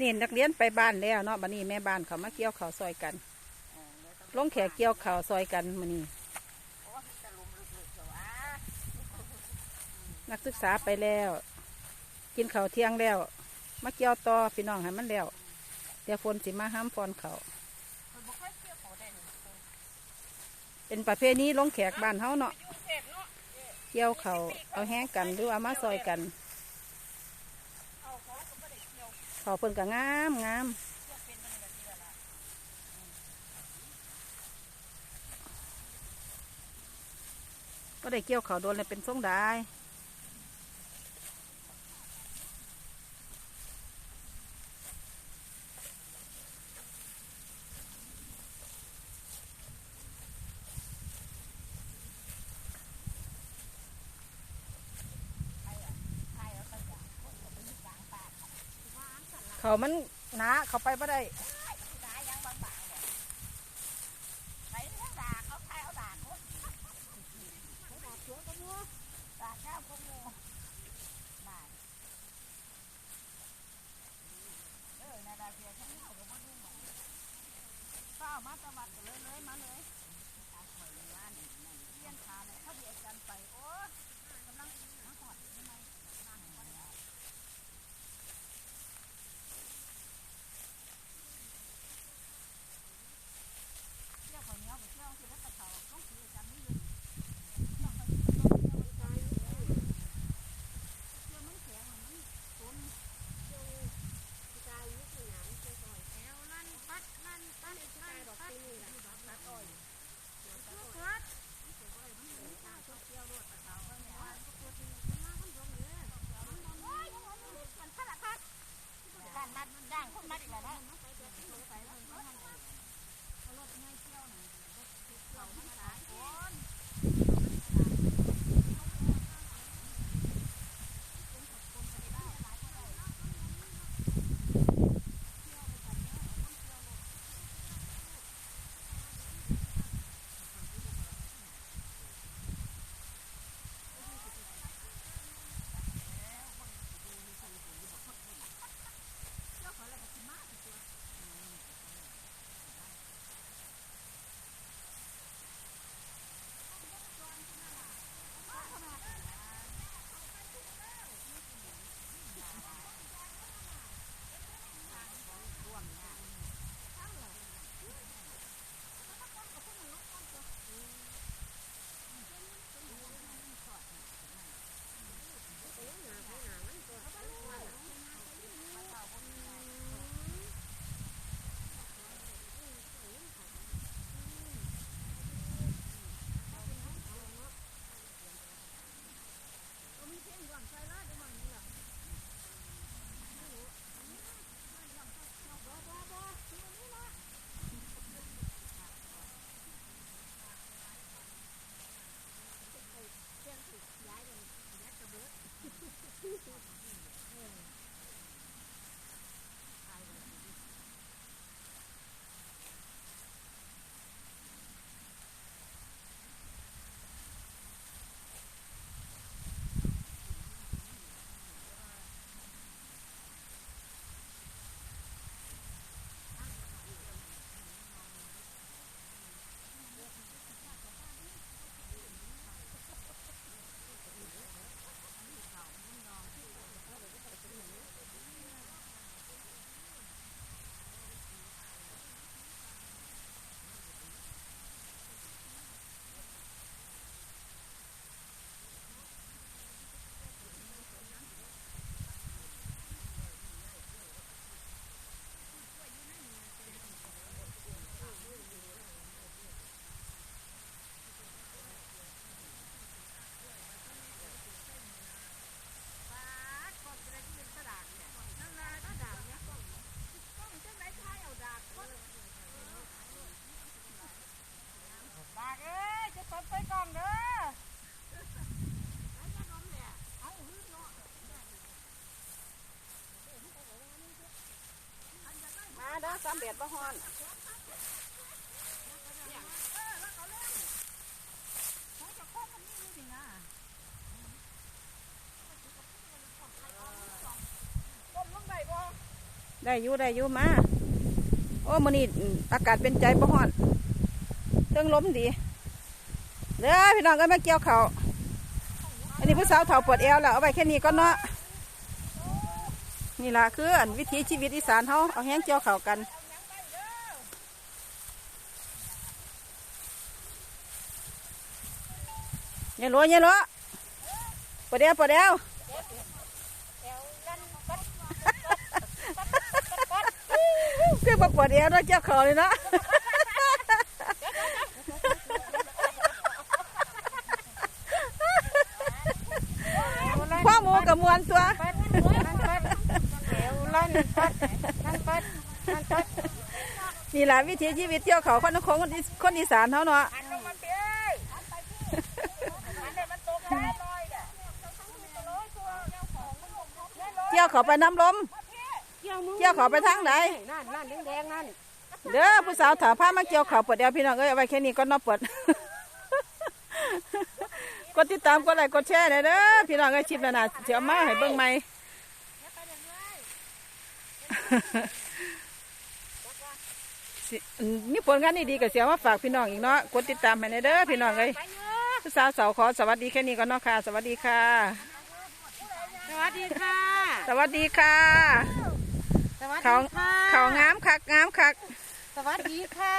นี่นักเรียนไปบ้านแล้วเนาะบัดนี้แม่บ้านเขามาเกี่ยวเขาวซอยกัน ลงแขกเกี่ยวเขาวซอยกันมานี่นักศึกษาไปแล้ว กินข้าวเที่ยงแล้ว มาเกี่ยวต่อพี่น้องให้มันแล้ว เดี๋ยวฝนสิมาห้ามฟอนเขาเป็นประเพณีลงแขกบ้านเฮาเนาะเกี่ยวเขาวเอาแห้งกันหรือว่ามาซอยกัน เขาเพิ่นก็งามงามก็ได้เกี่ยวเขาวโดนเลยเป็นส่งได้ เขามันหนาเขาไปไม่ได้าสามเบียดประฮอนได้อยู่ได้อยู่มา โอ้มือนี้อืมอากาศเป็นใจบ่ฮ้อนเรื่องล้มดีเด้อพี่น้องก็มาเกี่ยวเขาอันนี้ผู้สาวเฒ่าปวดเอวแล้วเอาไว้แค่นี้ก็เนาะ นี่ล่ะคืออันวิถีชีวิตอีสานเฮาเอาแห้งเกี่ยวเขาวกันเนี่ยรัวเนี่ยรัวปวดเอวปวดเอวคือบอกปวดเอวเนาะเจ้าเขาเลยเนาะพ่อหมูกับมวนตัว ปัดนั่นปัดแถวลั่ นั่นปัดนั่นปัดนี่แหละวิถีชีวิตเที่ยวเขาคนนครคนอีคนอีสานเขาเนาะเที่อันเดี๋ยวมันตกน้ำลอยเนี่ยเที่ยวเขาไปน้ำลมเกี่ยวมือเที่ยวเขาไปทางไหนนั่นนั่นแดงนั่นเด้อผู้สาวถาผ้ามาเกี่ยวเขาปวดเอวพี่น้องเอ้ยเอไว้แค่นี้ก็นอปวดกดติดตามกดไลค์กดแชร์หน่อยเด้อพี่น้องเอ้ยชิปแล้วนะเดี๋ยวมาให้เบิ่งใหม่ มมีผลงานดีๆกับเสียมาฝากพี่น้องอีกเนาะกดติดตามให้หน่อยเด้อพี่น้องเอ้ยไปเยอะผู้สาวเสาวขอสวัสดีแค่นี้ก็เนาะค่ะ สวัสดีค่ะ สวัสดีค่ะ สวัสดีค่ะสวัสเขาดีค่ะเขางามคักงามคัก สวัสดีค่ะ